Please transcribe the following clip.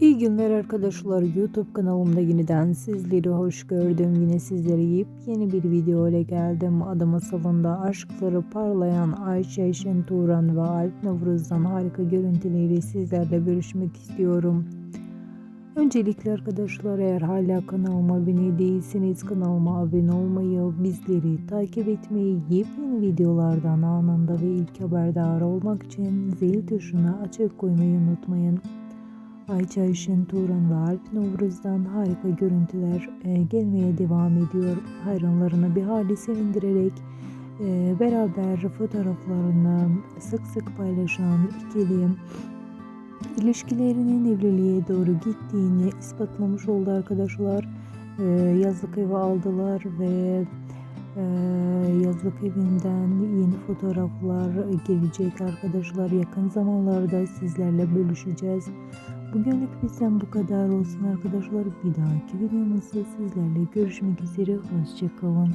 İyi günler arkadaşlar. YouTube kanalımda yeniden sizleri hoş gördüm. Yine sizlere yepyeni bir video ile geldim. Adı masalında aşkları parlayan Ayşe Şenturan ve Alp Navruz'dan harika görüntüleri sizlerle görüşmek istiyorum. Öncelikle arkadaşlar eğer hala kanalıma abone değilseniz kanalıma abone olmayı, bizleri takip etmeyi, yepyeni videolardan anında ve ilk haberdar olmak için zil tuşuna açık koymayı unutmayın. Ayça Ayşen Turan ve Alp Novruz'dan harika görüntüler e, gelmeye devam ediyor. Hayranlarını bir hali sevindirerek e, beraber fotoğraflarını sık sık paylaşan ikili ilişkilerinin evliliğe doğru gittiğini ispatlamış oldu arkadaşlar. E, yazlık evi aldılar ve e, yazlık evinden yeni fotoğraflar gelecek arkadaşlar. Yakın zamanlarda sizlerle bölüşeceğiz. Bugünlük bizden bu kadar olsun arkadaşlar. Bir dahaki videomuzda sizlerle görüşmek üzere. Hoşçakalın.